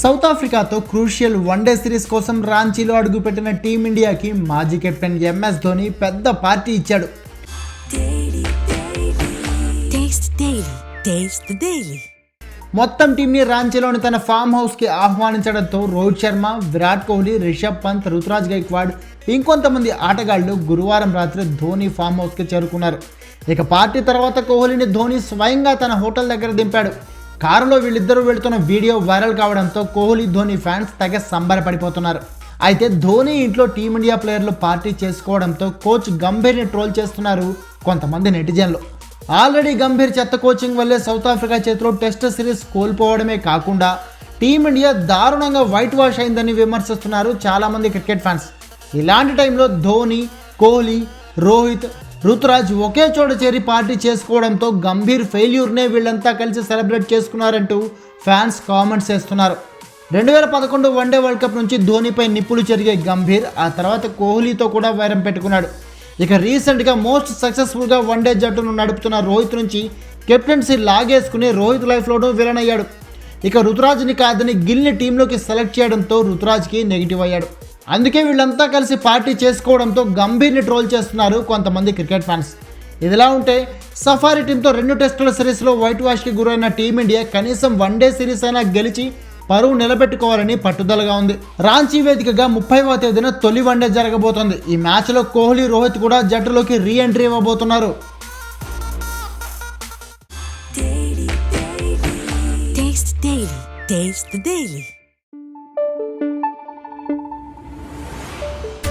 South ఆఫ్రికాతో crucial one day series కోసం రాంచీలో అడుగుపెట్టిన టీమిండియాకి మాజీ కెప్టెన్ ఎంఎస్ ధోని పెద్ద పార్టీ ఇచ్చాడు. మొత్తం టీంని రాంచీలోని తన ఫామ్ హౌస్కి ఆహ్వానించడంతో రోహిత్ శర్మ విరాట్ కోహ్లీ రిషబ్ పంత్ రుతురాజ్ గైక్వాడ్ ఇంకొంతమంది ఆటగాళ్ళు గురువారం రాత్రి ధోని ఫామ్ హౌస్కి చేరుకున్నారు. ఇక పార్టీ తర్వాత కోహ్లీని ధోని స్వయంగా తన హోటల్ దగ్గర దింపాడు. కారులో వీళ్ళిద్దరూ వెళుతున్న వీడియో వైరల్ కావడంతో కోహ్లీ ధోని ఫ్యాన్స్ తెగ సంబరపడిపోతున్నారు. అయితే ధోని ఇంట్లో టీమిండియా ప్లేయర్లు పార్టీ చేసుకోవడంతో కోచ్ గంభీర్ని ట్రోల్ చేస్తున్నారు కొంతమంది నెటిజన్లు. ఆల్రెడీ గంభీర్ చెత్త కోచింగ్ వల్లే సౌత్ ఆఫ్రికా చేతిలో టెస్ట్ సిరీస్ కోల్పోవడమే కాకుండా టీమిండియా దారుణంగా వైట్ వాష్ అయిందని విమర్శిస్తున్నారు చాలామంది క్రికెట్ ఫ్యాన్స్. ఇలాంటి టైంలో ధోని కోహ్లీ రోహిత్ రుతురాజ్ ఒకే చోట చేరి పార్టీ చేసుకోవడంతో గంభీర్ ఫెయిల్యూర్నే వీళ్ళంతా కలిసి సెలబ్రేట్ చేసుకున్నారంటూ ఫ్యాన్స్ కామెంట్స్ చేస్తున్నారు రెండు వేల పదకొండు వన్డే వరల్డ్ కప్ నుంచి ధోనిపై నిప్పులు చెరిగే గంభీర్ ఆ తర్వాత కోహ్లీతో కూడా వైరం పెట్టుకున్నాడు. ఇక రీసెంట్గా మోస్ట్ సక్సెస్ఫుల్గా వన్డే జట్టును నడుపుతున్న రోహిత్ నుంచి కెప్టెన్సీ లాగేసుకుని రోహిత్ లైఫ్లోనూ విలన్ అయ్యాడు. ఇక రుతురాజ్ని కాదని గిల్ని టీంలోకి సెలెక్ట్ చేయడంతో రుతురాజ్కి నెగిటివ్ అయ్యాడు. అందుకే వీళ్ళంతా కలిసి పార్టీ చేసుకోవడంతో గంభీర్ని ట్రోల్ చేస్తున్నారు కొంతమంది క్రికెట్ ఫ్యాన్స్ ఇదిలా ఉంటే సఫారీ టీంతో రెండు టెస్టుల సిరీస్లో వైట్ వాష్కి గురైన టీమిండియా కనీసం వన్డే సిరీస్ అయినా గెలిచి పరువు నిలబెట్టుకోవాలని పట్టుదలగా ఉంది రాంచీ వేదికగా ముప్పైవ తేదీన తొలి వన్డే జరగబోతోంది ఈ మ్యాచ్లో కోహ్లీ రోహిత్ కూడా జట్టులోకి రీ ఎంట్రీ ఇవ్వబోతున్నారు Taste the Daily. Taste the Daily.